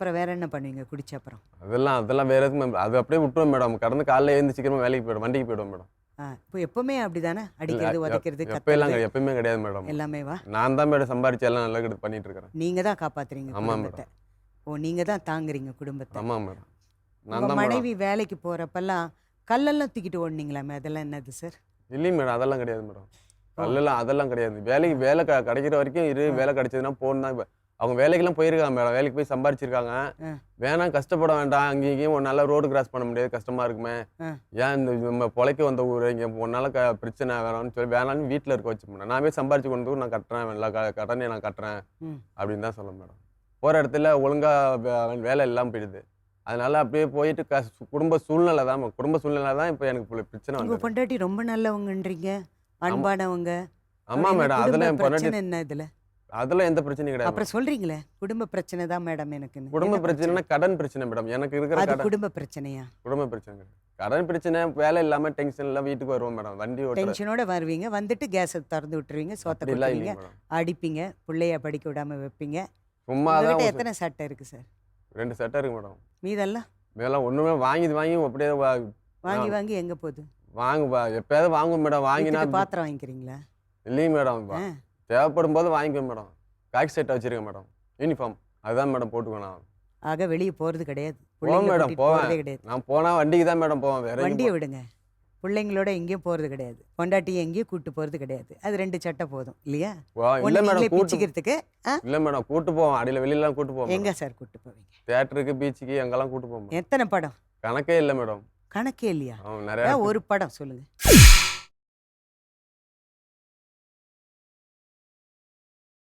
அப்புறம் வேற என்ன பண்ணுவீங்க? குடிச்ச அப்புறம்? அதெல்லாம் அதெல்லாம் வேற எதுவும் மேம் அது அப்படியே விட்டுருவோம் மேடம். கடந்து காலைல எழுந்து சீக்கிரமா வேலைக்கு போயிடும் வண்டிக்கு போயிடுவோம் மேடம். இப்போ எப்பவுமே அப்படிதானே? அடிக்கிறது உதைக்கிறது எப்பெல்லாம் கத்துறது? கிடையாது, எப்பயுமே கிடையாது மேடம். எல்லாமே வா. நான் தான் மேடம் சம்பாரிச்சு எல்லாம் நல்லா கிட்ட பண்ணிட்டு இருக்கிறேன். நீங்க தான் காப்பாத்துறீங்க குடும்பத்தை. ஓ நீங்க தான் தாங்குறீங்க குடும்பத்தை. ஆமா மேடம். நான் மனைவி வேலைக்கு போறப்பெல்லாம் கல்லெல்லாம் தூக்கிட்டு ஓடுனீங்களாமே? அதெல்லாம் என்னது சார் இல்லைங்க மேடம் அதெல்லாம் கிடையாது மேடம். கல்லெல்லாம் அதெல்லாம் கிடையாது. வேலைக்கு வேலை கிடைக்கிற வரைக்கும் இரு வேலை கிடைச்சதுன்னா போகணும் தான். அவங்க வேலைக்கெல்லாம் போயிருக்காங்க மேடம். வேலைக்கு போய் சம்பாரிச்சிருக்காங்க. வேணாம் கஷ்டப்பட வேண்டாம். அங்கேயும் உன்னால ரோடு கிராஸ் பண்ண முடியாது. கஷ்டமா இருக்குமே. ஏன் இந்த நம்ம பொழைக்க வந்த ஊர்? இங்கே உன்னால க பிரச்சனை வேணாம்னு சொல்லி வேணாம்னு வீட்டில் இருக்க வச்சு மேடம் நான் போய் சம்பாரிச்சு கொண்டு நான் கட்டுறேன். எல்லா க கடனை நான் கட்டுறேன். அப்படின்னு தான் சொல்ல மேடம். போகிற இடத்துல ஒழுங்கா வே- வேலை இல்லாமல் போயிடுது. அதனால அப்படியே போயிட்டு க குடும்ப சூழ்நிலை தான். குடும்ப சூழ்நிலை தான் இப்போ எனக்கு பிரச்சனை வந்து பொண்டாட்டி ரொம்ப நல்லவங்கன்றீங்க. அன்பானவங்க. ஆமா என்ன மேடம். பிரச்சனை என்ன இதுல? அதெல்லாம் எந்த பிரச்சனையும் கிடையாது. அப்புறம் சொல்றீங்களே குடும்ப பிரச்சனை தான் மேடம் எனக்கு குடும்ப பிரச்சனைனா கடன் பிரச்சனை மேடம். எனக்கு இருக்கிற அது குடும்ப பிரச்சனையா? குடும்ப பிரச்சனை. கடன் பிரச்சனை வேலை இல்லாம டென்ஷன் எல்லாம் வீட்டுக்கு வருவோம் மேடம். வண்டி ஓட்டுற. டென்ஷனோட வருவீங்க. வந்துட்டு கேஸை திறந்து விட்டுருவீங்க. சோத்தை கொட்டுவீங்க. அடிப்பீங்க. பிள்ளைய படிக்க விடாம வைப்பீங்க. சும்மா தான் எத்தனை சட்டை இருக்கு சார் ரெண்டு சட்டை இருக்கு மேடம். மீதெல்லாம்? இதெல்லாம் ஒண்ணுமே வாங்கி வாங்கி அப்படியே வாங்கி வாங்கி எங்க போகுது? வாங்கு எப்பயாவது வாங்குவோம் மேடம். வாங்கினா பாத்திரம் வாங்கிக்கிறீங்களா? இல்லைங்க மேடம். தேவைப்படும் போது வாங்கிக்குவேன் மேடம். பேக் செட் வச்சிருக்கேன் மேடம். யூனிஃபார்ம் அதுதான் மேடம் போட்டுக்குவேன் நான். ஆக வெளியே போறது கிடையாது. போவேன் மேடம் போவேன். கிடையாது. நான் போனா வண்டிக்கு தான் மேடம் போவேன் வேற வண்டியை விடுங்க. பிள்ளைங்களோட எங்கேயும் போறது கிடையாது. பொண்டாட்டி எங்கேயும் கூட்டு போறது கிடையாது. அது ரெண்டு சட்டை போதும் இல்லையா? இல்ல மேடம் ஆ? இல்ல மேடம் கூட்டு போவோம். அடியில வெளியிலாம் கூட்டு போவோம் எங்க சார் கூட்டு போவீங்க? தியேட்டருக்கு பீச்சுக்கு அங்கெல்லாம் கூட்டு போவோம் எத்தனை படம்? கணக்கே இல்லை மேடம். கணக்கே இல்லையா? நிறைய ஒரு படம் சொல்லுங்க.